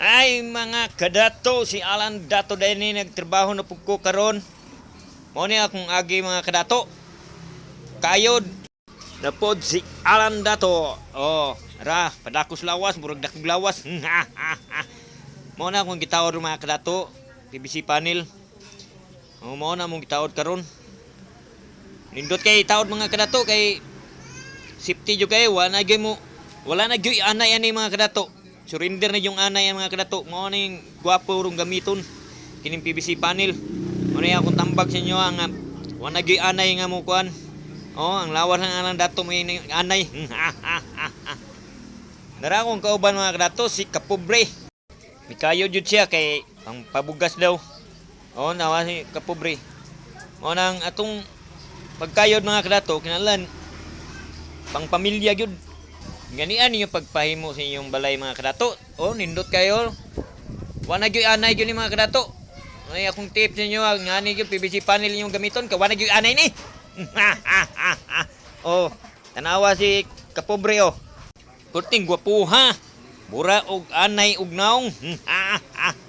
Ay mga kadato, si Alan Dato din ni nagtrabaho na pug ko karon. Mo ni akong agi mga kadato. Kayod na pod si Alan Dato. Oh, ra, padakos lawas, murag dakog lawas. mo na akong gitawod mga kadato, PBC panel. Oh, mo na mong gitawod karon. Nindot kay tawod mga kadato kay safety jud kay wala na mo wala na gyud anay ani mga kadato. Surrender na yung anay ang mga kadato. Mo na yung gwapo rong gamiton kining PVC panel. Mo na akong tambag sa inyo ang ah, wala na gyud anay nga mo kuan. Oh, ang lawas ng alang dato mo anay. Nara akong kauban mga kadato si Kapobre. Mikayo jud siya kay ang pabugas daw. Oh, nawa si Kapobre. Mo nang atong pagkayod mga kadato kinalan pang pamilya gyud. Ganian ninyo pagpahimo sa inyong balay mga kadato. Oh, nindot kayo. Wala gyud anay gyud ni mga kadato. Ay akong tip sa inyo, ang ani gyud PVC panel inyong gamiton, ka wala gyud anay ni. oh, tanawa si kapobre oh. Kurting gwapuha. Mura og anay og naong.